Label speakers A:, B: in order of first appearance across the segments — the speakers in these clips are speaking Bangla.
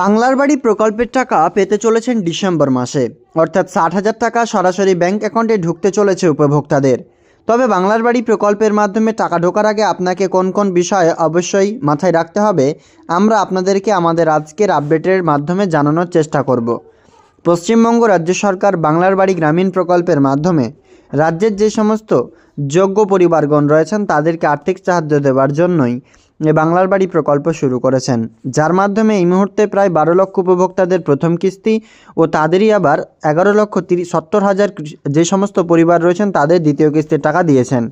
A: বাংলার বাড়ি প্রকল্পের টাকা পেতে চলেছেন ডিসেম্বর মাসে। অর্থাৎ ষাট হাজার টাকা সরাসরি ব্যাংক অ্যাকাউন্টে ঢুকতে চলেছে উপভোক্তাদের। তবে বাংলার বাড়ি প্রকল্পের মাধ্যমে টাকা ঢোকার আগে আপনাকে কোন কোন বিষয়ে অবশ্যই মাথায় রাখতে হবে, আমরা আপনাদেরকে আমাদের আজকের আপডেটের মাধ্যমে জানানোর চেষ্টা করব। পশ্চিমবঙ্গ রাজ্য সরকার বাংলার বাড়ি গ্রামীণ প্রকল্পের মাধ্যমে রাজ্যের যে সমস্ত যোগ্য পরিবারগণ রয়েছেন, তাদেরকে আর্থিক সাহায্য দেওয়ার জন্যই বাংলার বাড়ি প্রকল্প শুরু করেছেন। যার মাধ্যমে এই মুহূর্তে প্রায় বারো লক্ষ উপভোক্তাদের প্রথম কিস্তি ও তাদেরই আবার এগারো লক্ষ তিরিশ, সত্তর হাজার যে সমস্ত পরিবার রয়েছেন তাদের দ্বিতীয় কিস্তির টাকা দিয়েছেন।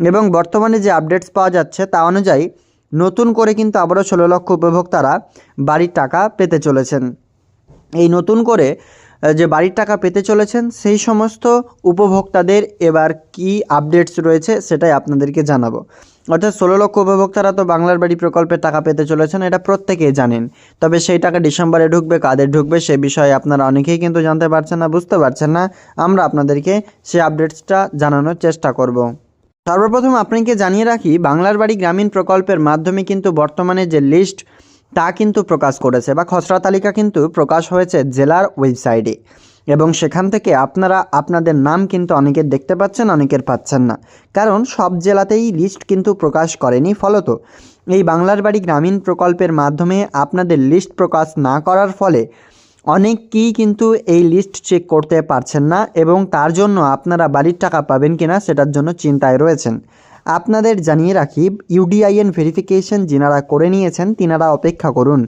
A: এবং বর্তমানে যে আপডেটস পাওয়া যাচ্ছে তা অনুযায়ী নতুন করে কিন্তু আবারও ষোলো লক্ষ উপভোক্তারা বাড়ির টাকা পেতে চলেছেন। এই নতুন করে যে বাড়ির টাকা পেতে চলেছেন সেই সমস্ত উপভোক্তাদের এবার কি আপডেটস রয়েছে সেটাই আপনাদেরকে জানাব। অর্থাৎ ষোলো লক্ষ উপভোক্তারা তো বাংলার বাড়ি প্রকল্পের টাকা পেতে চলেছেন, এটা প্রত্যেকেই জানেন। তবে সেই টাকা ডিসেম্বরে ঢুকবে, কাদের ঢুকবে, সে বিষয়ে আপনারা অনেকেই কিন্তু জানতে পারছেন না, বুঝতে পারছেন না। আমরা আপনাদেরকে সেই আপডেটসটা জানানোর চেষ্টা করব। সর্বপ্রথম আপনাকে জানিয়ে রাখি, বাংলার বাড়ি গ্রামীণ প্রকল্পের মাধ্যমে কিন্তু বর্তমানে যে লিস্ট, তা কিন্তু প্রকাশ করেছে বা খসড়া তালিকা কিন্তু প্রকাশ হয়েছে জেলার ওয়েবসাইটে। এবং সেখান থেকে আপনারা, আপনাদের নাম কিন্তু অনেকের দেখতে পাচ্ছেন, অনেকের পাচ্ছেন না। কারণ সব জেলাতেই লিস্ট কিন্তু প্রকাশ করেনি, ফলত এই বাংলার বাড়ি গ্রামীণ প্রকল্পের মাধ্যমে আপনাদের লিস্ট প্রকাশ না করার ফলে অনেক অনেকেই কিন্তু এই লিস্ট চেক করতে পারছেন না এবং তার জন্য আপনারা বাড়ির টাকা পাবেন কিনা সেটার জন্য চিন্তায় রয়েছেন। আপনাদের জানিয়ে রাখি ইউডিআইএন ভেরিফিকেশন যিনারা করে নিয়েছেন, তিনারা অপেক্ষা করুন।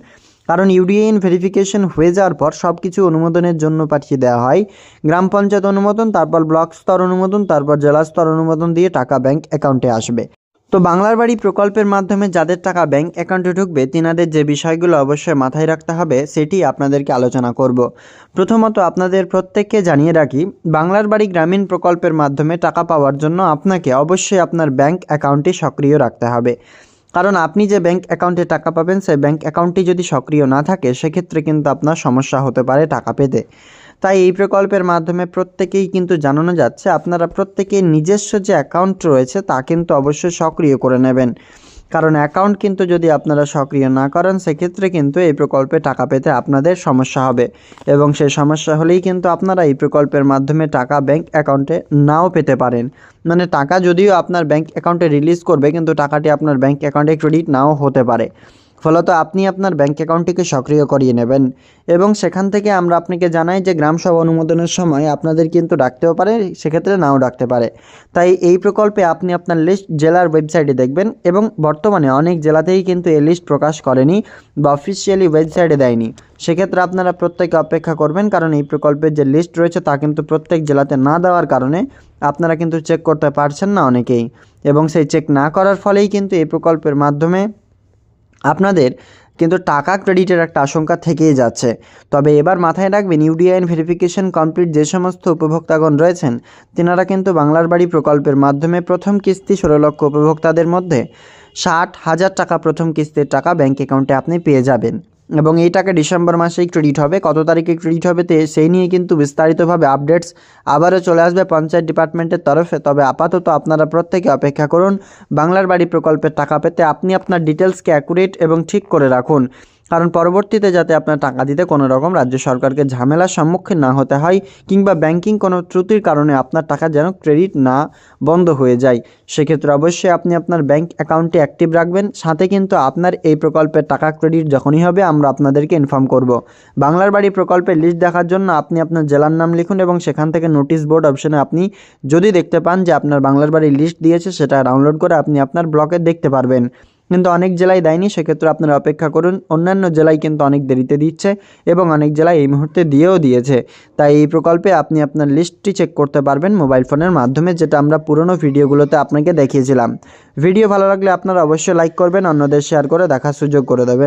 A: কারণ ইউডিআইএন ভেরিফিকেশন হয়ে যাওয়ার পর সব কিছু অনুমোদনের জন্য পাঠিয়ে দেওয়া হয়। গ্রাম পঞ্চায়েত অনুমোদন, তারপর ব্লক স্তর অনুমোদন, তারপর জেলা স্তর অনুমোদন দিয়ে টাকা ব্যাংক অ্যাকাউন্টে আসবে। তো বাংলার বাড়ি প্রকল্পের মাধ্যমে যাদের টাকা ব্যাংক অ্যাকাউন্টে ঢুকবে, তিনাদের যে বিষয়গুলো অবশ্যই মাথায় রাখতে হবে, সেটি আপনাদেরকে আলোচনা করব। প্রথমত আপনাদের প্রত্যেককে জানিয়ে রাখি, বাংলার বাড়ি গ্রামীণ প্রকল্পের মাধ্যমে টাকা পাওয়ার জন্য আপনাকে অবশ্যই আপনার ব্যাংক অ্যাকাউন্টটি সক্রিয় রাখতে হবে। কারণ আপনি যে ব্যাংক অ্যাকাউন্টে টাকা পাবেন, সেই ব্যাংক অ্যাকাউন্টটি যদি সক্রিয় না থাকে, সেক্ষেত্রে কিন্তু আপনার সমস্যা হতে পারে টাকা পেতে। তাই এই প্রকল্পের মাধ্যমে প্রত্যেকেই কিন্তু জানানো যাচ্ছে, আপনারা প্রত্যেকেই নিজস্ব যে অ্যাকাউন্ট রয়েছে, তা কিন্তু অবশ্যই সক্রিয় করে নেবেন। কারণ অ্যাকাউন্ট কিন্তু যদি আপনারা সক্রিয় না করেন, সেক্ষেত্রে কিন্তু এই প্রকল্পে টাকা পেতে আপনাদের সমস্যা হবে। এবং সেই সমস্যা হলেই কিন্তু আপনারা এই প্রকল্পের মাধ্যমে টাকা ব্যাংক অ্যাকাউন্টে নাও পেতে পারেন। মানে টাকা যদিও আপনার ব্যাংক অ্যাকাউন্টে রিলিজ করবে, কিন্তু টাকাটি আপনার ব্যাংক অ্যাকাউন্টে ক্রেডিট নাও হতে পারে। ফলত আপনি আপনার ব্যাংক অ্যাকাউন্টটিকে সক্রিয় করিয়ে নেবেন এবং সেখান থেকে আমরা আপনাকে জানাই যে গ্রাম সভা অনুমোদনের সময় আপনাদের কিন্তু ডাকতেও পারে, সেক্ষেত্রে নাও ডাকতে পারে। তাই এই প্রকল্পে আপনি আপনার লিস্ট জেলার ওয়েবসাইটে দেখবেন এবং বর্তমানে অনেক জেলাতেই কিন্তু এই লিস্ট প্রকাশ করেনি বা অফিসিয়ালি ওয়েবসাইটে দেয়নি। সেক্ষেত্রে আপনারা প্রত্যেকে অপেক্ষা করবেন, কারণ এই প্রকল্পের যে লিস্ট রয়েছে তা কিন্তু প্রত্যেক জেলাতে না দেওয়ার কারণে আপনারা কিন্তু চেক করতে পারছেন না অনেকেই এবং সেই চেক না করার ফলেই কিন্তু এই প্রকল্পের মাধ্যমে আপনাদের কিন্তু টাকা ক্রেডিটের একটা আশঙ্কা থেকেই যাচ্ছে। তবে এবার মাথায় রাখবেন ইউডিআইন ভেরিফিকেশন কমপ্লিট যে সমস্ত উপভোক্তাগণ রয়েছেন, তেনারা কিন্তু বাংলার বাড়ি প্রকল্পের মাধ্যমে প্রথম কিস্তি ষোলো লক্ষ উপভোক্তাদের মধ্যে ষাট হাজার টাকা প্রথম কিস্তির টাকা ব্যাঙ্ক অ্যাকাউন্টে আপনি পেয়ে যাবেন। এবং এই টাকা ডিসেম্বর মাসেই ক্রেডিট হবে। কত তারিখে ক্রেডিট হবে তে সেই নিয়ে কিন্তু বিস্তারিতভাবে আপডেটস আবারও চলে আসবে পঞ্চায়েত ডিপার্টমেন্টের তরফে। তবে আপাতত আপনারা প্রত্যেকে অপেক্ষা করুন। বাংলার বাড়ি প্রকল্পের টাকা পেতে আপনি আপনার ডিটেলসকে অ্যাকুরেট এবং ঠিক করে রাখুন। কারণ পরবর্তীতে যাতে আপনার টাকা দিতে কোনো রকম রাজ্য সরকারকে ঝামেলার সম্মুখীন না হতে হয় কিংবা ব্যাংকিং কোনো ত্রুটির কারণে আপনার টাকা যেন ক্রেডিট না বন্ধ হয়ে যায়, সেক্ষেত্রে অবশ্যই আপনি আপনার ব্যাংক অ্যাকাউন্টটি অ্যাক্টিভ রাখবেন। সাথে কিন্তু আপনার এই প্রকল্পের টাকা ক্রেডিট যখনই হবে, আমরা আপনাদেরকে ইনফর্ম করব। বাংলার বাড়ি প্রকল্পের লিস্ট দেখার জন্য আপনি আপনার জেলার নাম লিখুন এবং সেখান থেকে নোটিশ বোর্ড অপশনে আপনি যদি দেখতে পান যে আপনার বাংলার বাড়ি লিস্ট দিয়েছে, সেটা ডাউনলোড করে আপনি আপনার ব্লকে দেখতে পারবেন। কিন্তু অনেক জেলায় দেয়নি, সেক্ষেত্রে আপনারা অপেক্ষা করুন। অন্যান্য জেলায় কিন্তু অনেক দেরিতে দিচ্ছে এবং অনেক জেলায় এই মুহূর্তে দিয়েও দিয়েছে। তাই এই প্রকল্পে আপনি আপনার লিস্টটি চেক করতে পারবেন মোবাইল ফোনের মাধ্যমে, যেটা আমরা পুরনো ভিডিওগুলোতে আপনাকে দেখিয়েছিলাম। ভিডিও ভালো লাগলে আপনারা অবশ্যই লাইক করবেন, অন্যদের শেয়ার করে দেখার সুযোগ করে দেবেন।